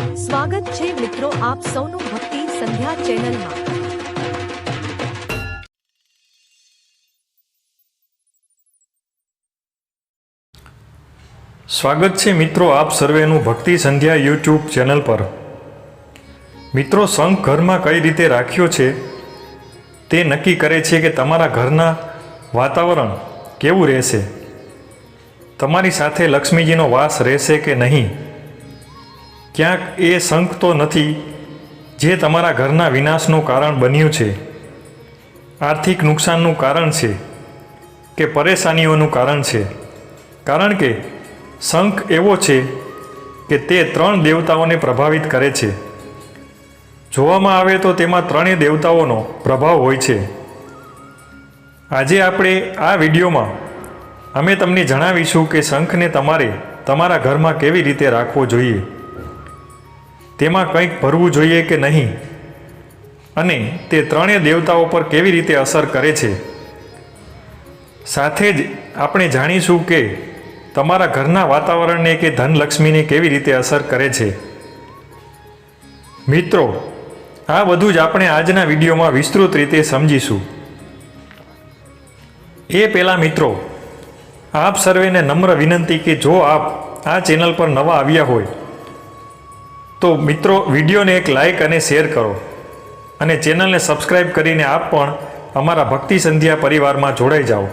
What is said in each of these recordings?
સ્વાગત છે મિત્રો આપ સૌનું ભક્તિ સંધ્યા ચેનલમાં. સ્વાગત છે મિત્રો આપ સર્વેનું ભક્તિ સંધ્યા યુટ્યુબ ચેનલ પર. મિત્રો શંખ ઘરમાં કઈ રીતે રાખ્યો છે? તે નક્કી કરે છે કે તમારા ઘરના વાતાવરણ કેવું રહેશે? તમારી સાથે લક્ષ્મીજીનો વાસ રહેશે કે નહીં? ક્યાંક એ શંખ તો નથી જે તમારા ઘરના વિનાશનું કારણ બન્યું છે. આર્થિક નુકસાનનું કારણ છે કે પરેશાનીઓનું કારણ છે. કારણ કે શંખ એવો છે કે તે ત્રણ દેવતાઓને પ્રભાવિત કરે છે. જોવામાં આવે તો તેમાં ત્રણેય દેવતાઓનો પ્રભાવ હોય છે. આજે આપણે આ વિડીયોમાં અમે તમને જણાવીશું કે શંખને તમારે તમારા ઘરમાં કેવી રીતે રાખવો જોઈએ. તેમાં કંઈક ભરવું જોઈએ કે નહીં? અને તે ત્રણેય દેવતાઓ પર કેવી રીતે અસર કરે છે? સાથે જ આપણે જાણીશું કે તમારા ઘરના વાતાવરણને કે ધનલક્ષ્મીને કેવી રીતે અસર કરે છે. મિત્રો, આ બધું જ આપણે આજના વિડીયોમાં વિસ્તૃત રીતે સમજીશું. એ પહેલાં મિત્રો, આપ સર્વેને નમ્ર વિનંતી કે જો આપ આ ચેનલ પર નવા આવ્યા હોય તો મિત્રો, વિડીયોને એક લાઇક અને શેર કરો. અને ચેનલને સબસ્ક્રાઈબ કરીને આપ પણ અમારા ભક્તિ સંધ્યા પરિવારમાં જોડાઈ જાઓ.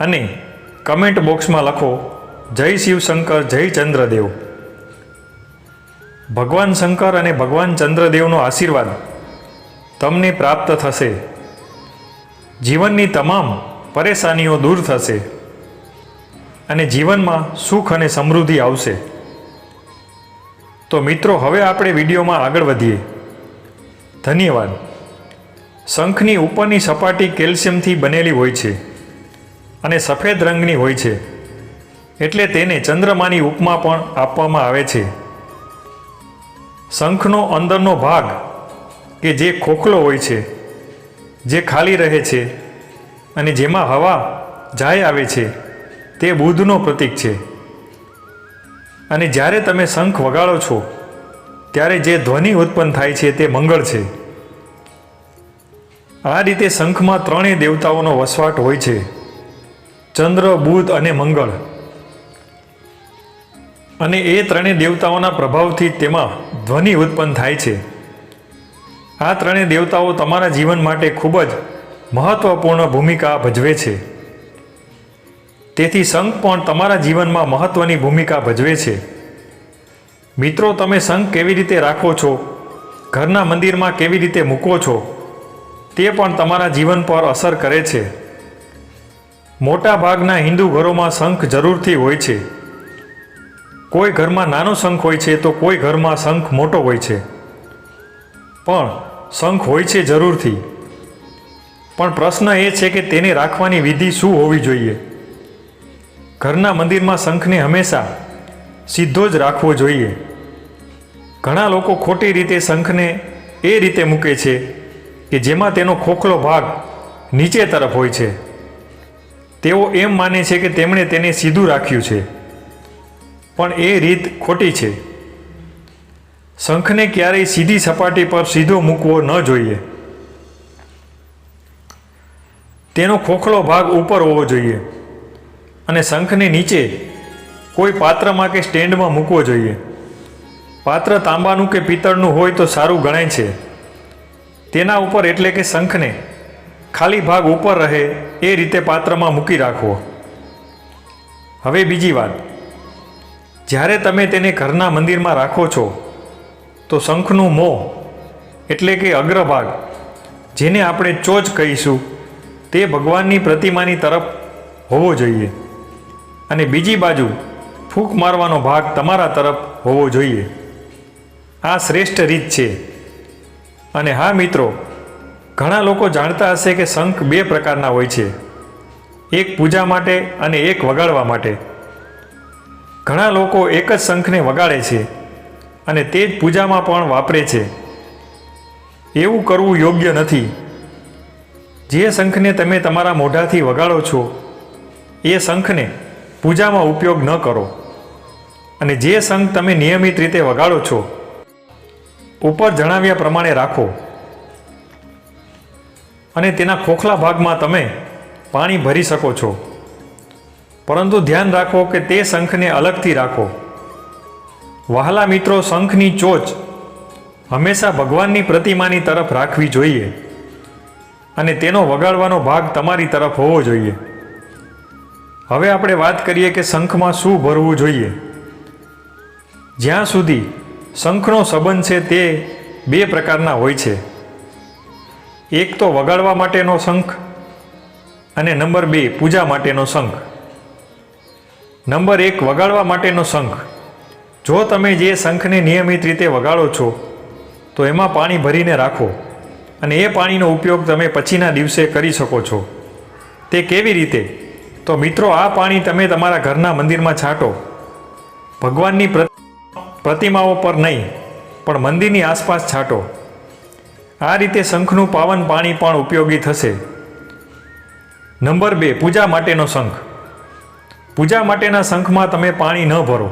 અને કમેન્ટ બોક્સમાં લખો, જય શિવશંકર જય ચંદ્રદેવ. ભગવાન શંકર અને ભગવાન ચંદ્રદેવનો આશીર્વાદ તમને પ્રાપ્ત થશે. જીવનની તમામ પરેશાનીઓ દૂર થશે. અને જીવનમાં સુખ અને સમૃદ્ધિ આવશે. તો મિત્રો, હવે આપણે વિડીયોમાં આગળ વધીએ. ધન્યવાદ. શંખની ઉપરની સપાટી કેલ્શિયમથી બનેલી હોય છે અને સફેદ રંગની હોય છે. એટલે તેને ચંદ્રમાની ઉપમા પણ આપવામાં આવે છે. શંખનો અંદરનો ભાગ, કે જે ખોખલો હોય છે, જે ખાલી રહે છે અને જેમાં હવા જાય આવે છે, તે બુધનો પ્રતીક છે. અને જ્યારે તમે શંખ વગાડો છો, ત્યારે જે ધ્વનિ ઉત્પન્ન થાય છે તે મંગળ છે. આ રીતે શંખમાં ત્રણેય દેવતાઓનો વસવાટ હોય છે. ચંદ્ર, બુધ અને મંગળ. અને એ ત્રણેય દેવતાઓના પ્રભાવથી તેમાં ધ્વનિ ઉત્પન્ન થાય છે. આ ત્રણેય દેવતાઓ તમારા જીવન માટે ખૂબ જ મહત્વપૂર્ણ ભૂમિકા ભજવે છે. તેથી શંખ પણ તમારા જીવનમાં મહત્ત્વની ભૂમિકા ભજવે છે. મિત્રો, તમે શંખ કેવી રીતે રાખો છો? ઘરના મંદિરમાં કેવી રીતે મૂકો છો? તે પણ તમારા જીવન પર અસર કરે છે. મોટા ભાગના હિન્દુ ઘરોમાં શંખ જરૂરથી હોય છે. કોઈ ઘરમાં નાનો શંખ હોય છે તો કોઈ ઘરમાં શંખ મોટો હોય છે. પણ શંખ હોય છે જરૂરથી. પણ પ્રશ્ન એ છે કે તેને રાખવાની વિધિ શું હોવી જોઈએ? ઘરના મંદિરમાં શંખને હંમેશા સીધો જ રાખવો જોઈએ. ઘણા લોકો ખોટી રીતે શંખને એ રીતે મૂકે છે કે જેમાં તેનો ખોખલો ભાગ નીચે તરફ હોય છે. તેઓ એમ માને છે કે તેમણે તેને સીધું રાખ્યું છે. પણ એ રીત ખોટી છે. શંખને ક્યારેય સીધી સપાટી પર સીધો મૂકવો ન જોઈએ. તેનો ખોખલો ભાગ ઉપર હોવો જોઈએ. અને શંખને નીચે કોઈ પાત્રમાં કે સ્ટેન્ડમાં મૂકવો જોઈએ. પાત્ર તાંબાનું કે પિત્તળનું હોય તો સારું ગણાય છે. તેના ઉપર એટલે કે શંખને ખાલી ભાગ ઉપર રહે એ રીતે પાત્રમાં મૂકી રાખવો હવે બીજી વાત. જ્યારે તમે તેને ઘરના મંદિરમાં રાખો છો, તો શંખનું મોં એટલે કે અગ્રભાગ, જેને આપણે ચોચ કહીશું, તે ભગવાનની પ્રતિમાની તરફ હોવો જોઈએ. અને બીજી બાજુ ફૂંક મારવાનો ભાગ તમારા તરફ હોવો જોઈએ. આ શ્રેષ્ઠ રીત છે. અને હા મિત્રો, ઘણા લોકો જાણતા હશે કે શંખ બે પ્રકારના હોય છે. એક પૂજા માટે અને એક વગાડવા માટે. ઘણા લોકો એક જ શંખને વગાડે છે અને તે જ પૂજામાં પણ વાપરે છે. એવું કરવું યોગ્ય નથી. જે શંખને તમે તમારા મોઢાથી વગાડો છો, એ શંખને પૂજામાં ઉપયોગ ન કરો. અને જે શંખ તમે નિયમિત રીતે વગાડો છો, ઉપર જણાવ્યા પ્રમાણે રાખો. અને તેના ખોખલા ભાગમાં તમે પાણી ભરી શકો છો. પરંતુ ધ્યાન રાખો કે તે શંખને અલગથી રાખો. વહાલા મિત્રો શંખની ચોચ હંમેશા ભગવાનની પ્રતિમાની તરફ રાખવી જોઈએ. અને તેનો વગાડવાનો ભાગ તમારી તરફ હોવો જોઈએ. હવે આપણે વાત કરીએ કે શંખમાં શું ભરવું જોઈએ. જ્યાં સુધી શંખનો સંબંધ છે તે બે પ્રકારના હોય છે. એક તો વગાડવા માટેનો શંખ અને નંબર બે, પૂજા માટેનો શંખ. નંબર એક, વગાડવા માટેનો શંખ. જો તમે જે શંખને નિયમિત રીતે વગાડો છો, તો એમાં પાણી ભરીને રાખો અને એ પાણીનો ઉપયોગ તમે પછીના દિવસે કરી શકો છો. તે કેવી રીતે? તો મિત્રો, આ પાણી તમે તમારા ઘરના મંદિરમાં છાંટો. ભગવાનની પ્રતિમાઓ પર નહીં, પણ મંદિરની આસપાસ છાંટો. આ રીતે શંખનું પાવન પાણી પણ ઉપયોગી થશે. નંબર બે, પૂજા માટેનો શંખ. પૂજા માટેના શંખમાં તમે પાણી ન ભરો.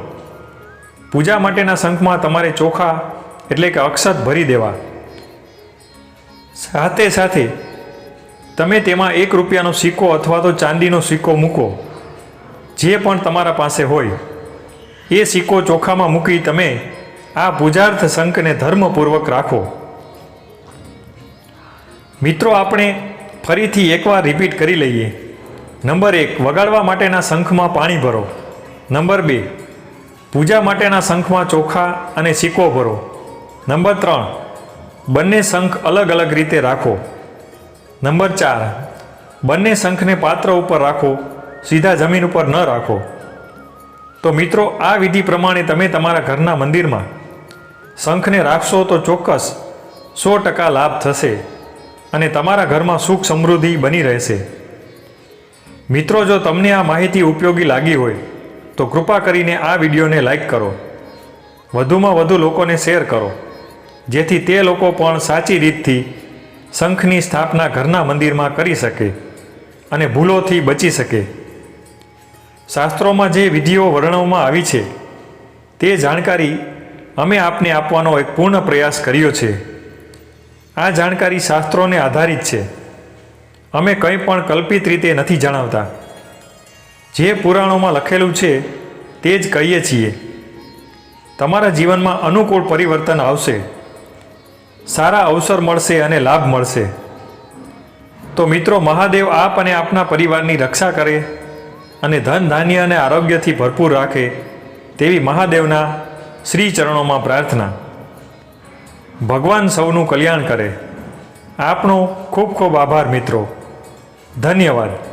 પૂજા માટેના શંખમાં તમારે ચોખા, એટલે કે અક્ષત ભરી દેવા. સાથે સાથે તમે તેમાં એક રૂપિયાનો સિક્કો અથવા તો ચાંદીનો સિક્કો મૂકો. જે પણ તમારા પાસે હોય. એ સિક્કો ચોખામાં મૂકી તમે આ પૂજાર્થ શંખને ધર્મપૂર્વક રાખો. મિત્રો, આપણે ફરીથી એકવાર રિપીટ કરી લઈએ. નંબર એક, વગાડવા માટેના શંખમાં પાણી ભરો. નંબર બે, પૂજા માટેના શંખમાં ચોખા અને સિક્કો ભરો. નંબર ત્રણ, બંને શંખ અલગ અલગ રીતે રાખો. નંબર ચાર, બંને શંખને પાત્ર ઉપર રાખો, સીધા જમીન ઉપર ન રાખો. તો મિત્રો, આ વિધિ પ્રમાણે તમે તમારા ઘરના મંદિરમાં શંખને રાખશો તો ચોક્કસ સો ટકા લાભ થશે અને તમારા ઘરમાં સુખ સમૃદ્ધિ બની રહેશે. મિત્રો, જો તમને આ માહિતી ઉપયોગી લાગી હોય, તો કૃપા કરીને આ વિડીયોને લાઈક કરો. વધુમાં વધુ લોકોને શેર કરો, જેથી તે લોકો પણ સાચી રીતથી શંખની સ્થાપના ઘરના મંદિરમાં કરી શકે અને ભૂલોથી બચી શકે. શાસ્ત્રોમાં જે વિધિઓ વર્ણવવામાં આવી છે, તે જાણકારી અમે આપને આપવાનો એક પૂર્ણ પ્રયાસ કર્યો છે. આ જાણકારી શાસ્ત્રોને આધારિત છે. અમે કંઈ પણ કલ્પિત રીતે નથી જણાવતા. જે પુરાણોમાં લખેલું છે, તે જ કહીએ છીએ. તમારા જીવનમાં અનુકૂળ પરિવર્તન આવશે. સારા અવસર મળશે અને લાભ મળશે. તો મિત્રો, મહાદેવ આપ અને આપના પરિવારની રક્ષા કરે અને ધન, ધાન્ય અને આરોગ્યથી ભરપૂર રાખે તેવી મહાદેવના શ્રી ચરણોમાં પ્રાર્થના. ભગવાન સૌનું કલ્યાણ કરે. આપનો ખૂબ ખૂબ આભાર મિત્રો. ધન્યવાદ.